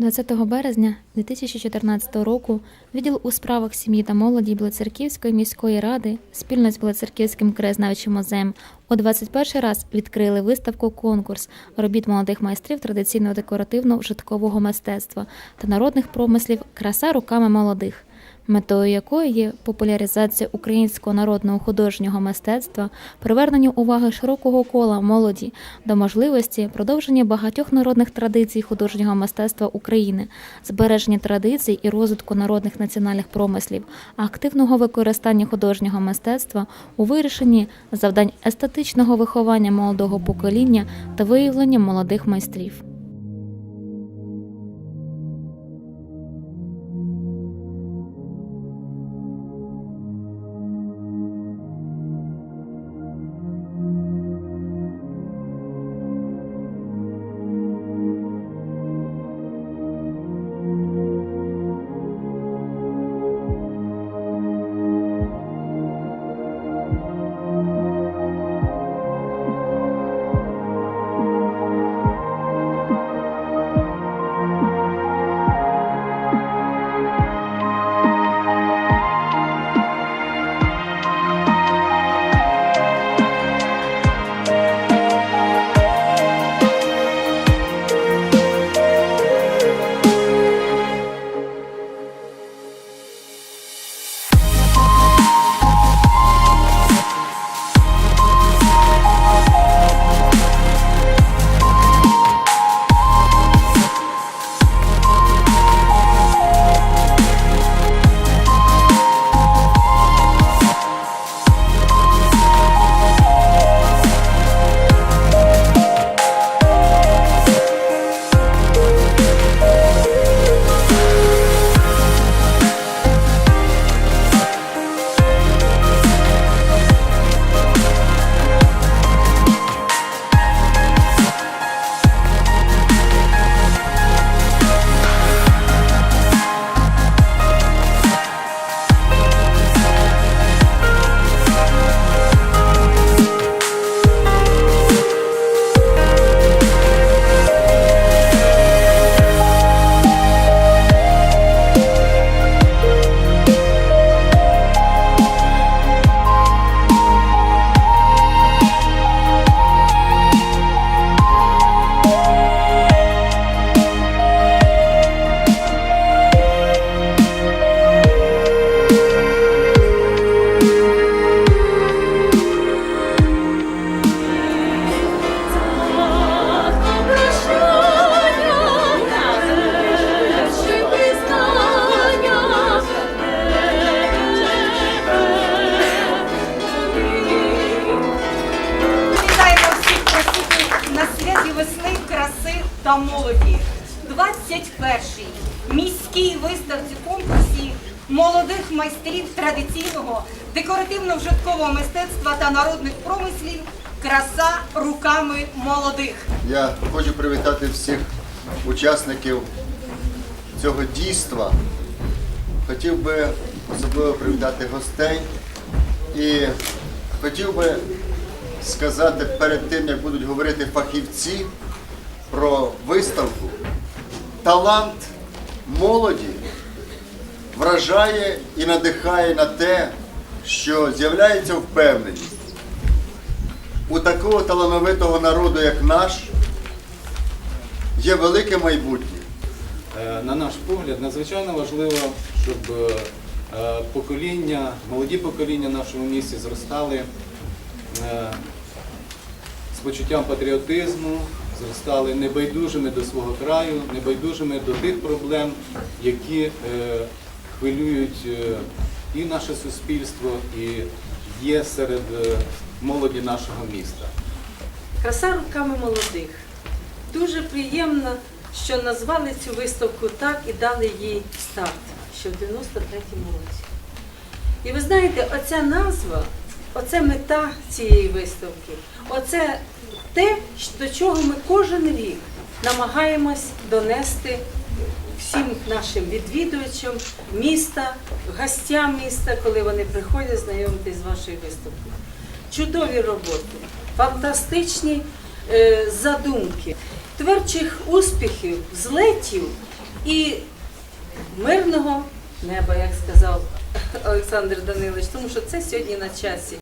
20 березня 2014 року відділ у справах сім'ї та молоді Білоцерківської міської ради спільно з Білоцерківським краєзнавчим музеєм у 21 раз відкрили виставку конкурс робіт молодих майстрів традиційного декоративно житкового мистецтва та народних промислів Краса руками молодих. Метою якої є популяризація українського народного художнього мистецтва, привернення уваги широкого кола молоді до можливості продовження багатьох народних традицій художнього мистецтва України, збереження традицій і розвитку народних національних промислів, активного використання художнього мистецтва у вирішенні завдань естетичного виховання молодого покоління та виявлення молодих майстрів. Та молоді. 21-й міській виставці конкурсі молодих майстрів традиційного декоративно-вжиткового мистецтва та народних промислів Краса руками молодих. Я хочу привітати всіх учасників цього дійства. Хотів би особливо привітати гостей і хотів би сказати перед тим, як будуть говорити фахівці про виставку. Талант молоді вражає і надихає на те, що з'являється впевненість у такого талановитого народу, як наш, є велике майбутнє. Е, На наш погляд, надзвичайно важливо, щоб е, покоління, молоді покоління в нашому місті зростали е, з почуттям патріотизму, зростали небайдужими до свого краю, небайдужими до тих проблем, які е, хвилюють е, і наше суспільство, і є серед е, молоді нашого міста. Краса руками молодих. Дуже приємно, що назвали цю виставку так і дали їй старт ще в 93-му році. І ви знаєте, оця назва, оце мета цієї виставки, оце те, до чого ми кожен рік намагаємось донести всім нашим відвідувачам міста, гостям міста, коли вони приходять знайомитись з вашою виставкою. Чудові роботи, фантастичні е, задумки, творчих успіхів, злетів і мирного неба, як сказав Олександр Данилович, тому що це сьогодні на часі.